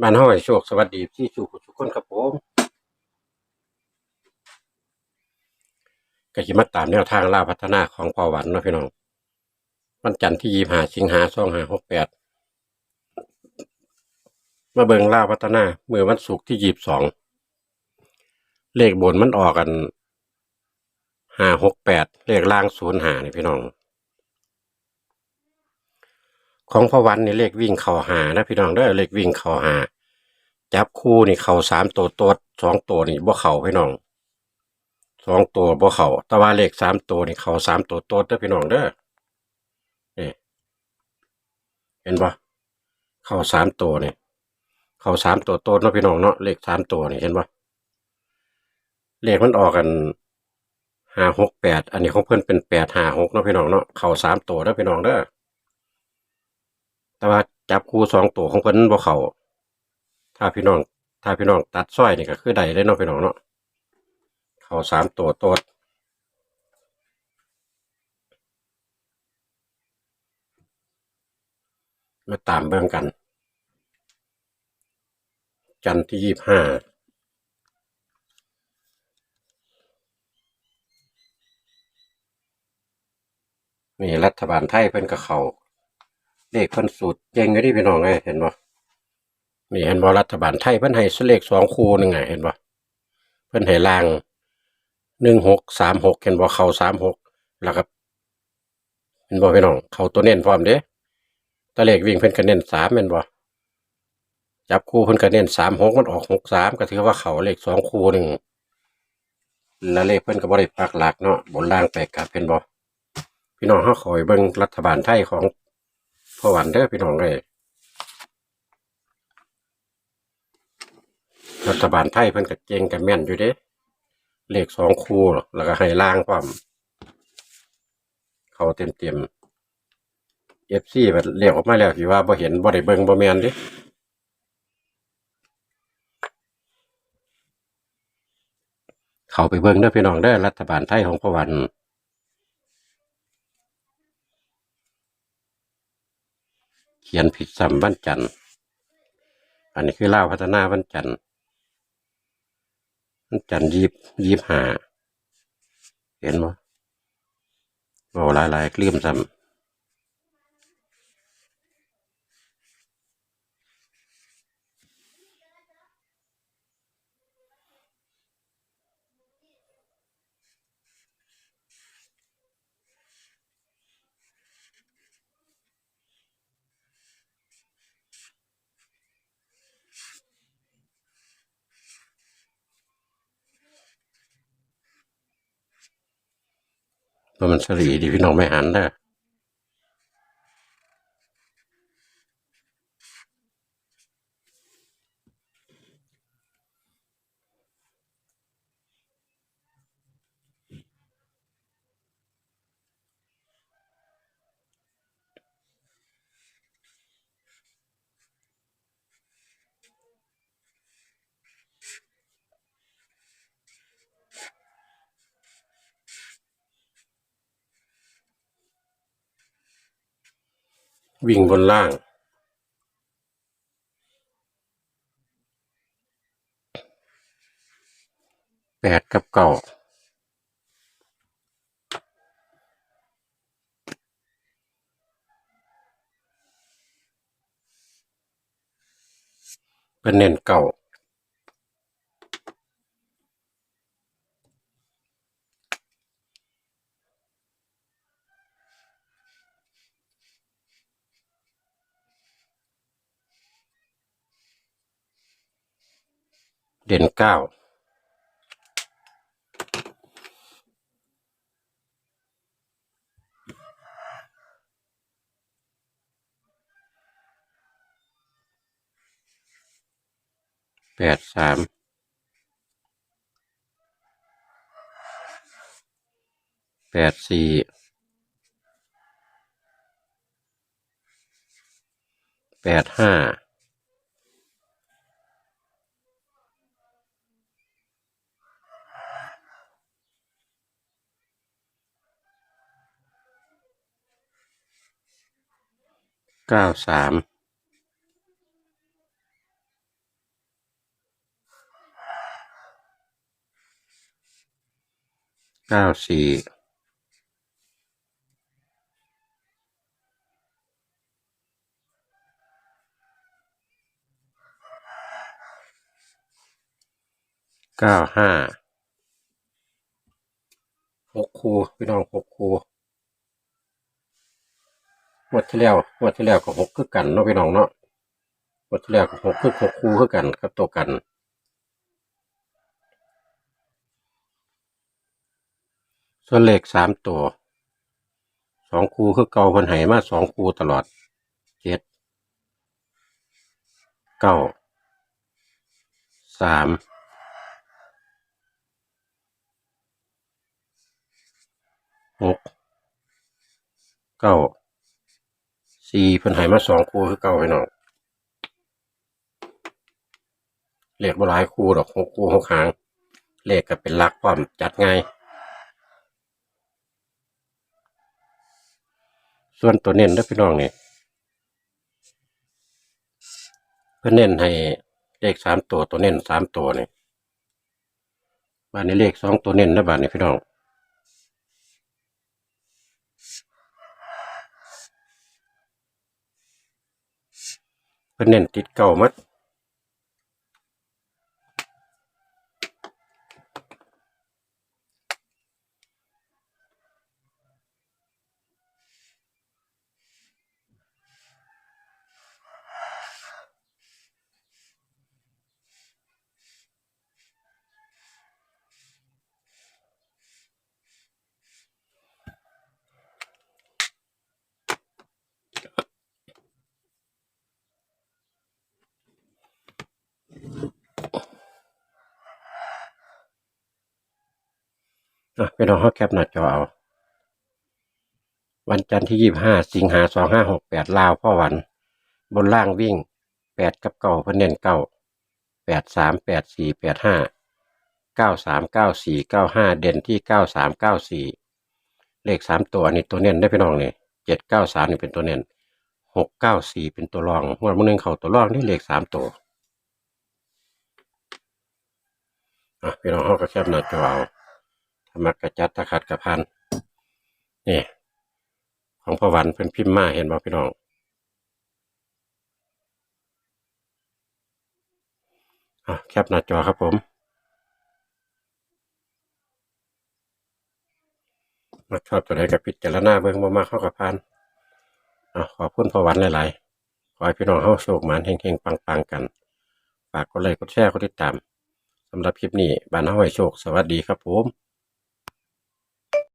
บ้านเฮาให้โชคสวัสดีที่สู่ทุกคนครับผมก็สิมาตามแนวทางล่าพัฒนาของพ่อหวันนาะพี่น้องวันจันทร์ที่25สิงหาคม2568มาเบิงล่าพัฒนาเมื่อวันศุกร์ที่22เลขบนมันออกกัน568เลขล่าง05นี่พี่น้อง ของพ่อวันนี่เลขวิ่งเข่าหานะพี่น้องเด้อเลขวิ่งเข่าหาจับคู่นี่เข่าสามตัวตัวสองตัวนี่บ่เข่าพี่น้องสองตัวบ่เข่าแต่ว่าเลขสามตัวนี่เข่าสามตัวตัวเด้อพี่น้องเด้อนี่เห็นปะเข่าสามตัวนี่เข่าสามตัวตัวเนาะพี่น้องเนาะเลขสามตัวนี่เห็นปะเลขมันออกกันห้าหกแปดอันนี้ของเพิ่อนเป็นแปดห้าหกเนาะพี่น้องเนาะเข่าสามตัวเด้อพี่น้องเด้อ แต่ว่าจับคู่สองตัวของเพิ่นบ่เขาถ้าพี่น้อง ถ้าพี่น้องตัดสร้อยนี่ก็คือได้เลยเนาะพี่น้องเนาะเขาสามตัวโตดมาตามเบิ่งกัน จันที่ยี่ห้านี่รัฐบาลไทยเพิ่นก็เขา เลขพิ่นสูตรเก่งอยู่ดิพี่น้องเอ้ยเห็นบ่นี่เห็นบ่รัฐบาลไทยเพิ่นให้เลขสองคู่หนึงไงเห็นบ่เพิ่นให้ล่างหนึ่งหกสามหกเห็นบ่เข้าสามหกแล้วก็เห็นบ่พี่น้องเข้าตัวเน้นพร้อมเด้แตะเลขวิ่งเพิ่นก็เน้นสามเห็นบ่จับคู่เพิ่นก็เน้นสามหกมันออกหกสามก็ถือว่าเข้าเลขสองคู่หนึ่งแล้วเลขเพิ่นก็บ่ได้ปักหลักเนาะบนล่างแปลกกลับเห็นบ่พี่น้องเฮาคอยเบิ่งรัฐบาลไทยของ พหวันเด้อพี่น้องเลยรัฐบาลไทยเพิ่นก็เก่งกับแม่นอยู่เด้เลขสองคู่แล้วก็ให้ล่างความ เขาเต็มเต็มเอฟซีแบบเรียกออกมาแล้วที่ว่าบ่เห็นบ่ได้เบิ่งบ่แม่นเด้เขาไปเบิ่งเด้อพี่น้องเด้อรัฐบาลไทยของพหวัน ขียนผิดซ้ำวันจันทร์อันนี้คือเล่าพัฒนาวันจันทร์วันจันทร์ยีบยีบหาเห็นบ่โอ้หลายหลายๆเกลื่อมซ้ำ มันสลีดีพี่น้องไม่หันเด้อ วิ่งบนล่าง แปดกับเก้าเป็นเน้นเก่า ด่นเก้าแปดสามแปดสี่แปดห้า เก้าสามเก้าสี่เก้าห้าหกคูพี่น้องหกคู วดที่แล้วงวดที่แล้วก็หกคือกันเนาะพี่น้องเนาะงวดที่แล้วก็หกคือหกคูคือกันกับตัวกันส่วนเลขสามตัวสองคูคือเก่าเพันไหมาสองคูตลอดเจ็ดเก้าสามหกเก้า สี่เพิ่นไหมาสองคู่คือเก่าไปน้องเลขบ่หลายคู่ดอกหกคู่หกหาง เลขก็เป็นหลักความจัดง่ายส่วนตัวเน้นด้อพี่น้องนี่เพื่อเน้นให้เลขสามตัวตัวเน้นสามตัวนี่บ้านนี้เลขสองตัวเน้นนะบ้านนี้พี่น้อง เพิ่นเน้นติดเก่ามัด อะพี่น้องเขาแคปหน้าจอเอา วันจันทร์ที่ยี่บห้าสิงหาสองห้าหกแปดลาวพ่อวัน บนล่างวิ่งแปดกับเก้าพเน้นเก้าแปดสามแปดสี่แปดห้าเก้าสามเก้าสี่เก้าห้าเด่นที่เก้าสามเก้าสี่เลขสามตัวอันนี้ตัวเน้นได้พี่น้องนี่เจ็ดเก้าสามนี่เป็นตัวเน้นหกเก้าสี่เป็นตัวรองงวมื้อหนึงเข่าตัวรองนี่เลขสามตัวอะพี่น้องเขาก็แคปหน้าจอเอา มกระจัดตะขัดกระพันนี่ของพ่อวันเป็นพิมพ์มาเห็นบ่พี่น้องอะแคปหน้าจอครับผม มาชอบตัวไหนกับพิจารณาเบิ่งบ่มาเข้ากับพานอะขอบคุณพ่อหวันหลายๆ ขอให้พี่น้องเฮาโชคหมานเฮงๆ ปังๆ กัน ฝากกดไลค์กดแชร์กดติดตามสำหรับคลิปนี้บ้านเฮาให้โชค สวัสดีครับผม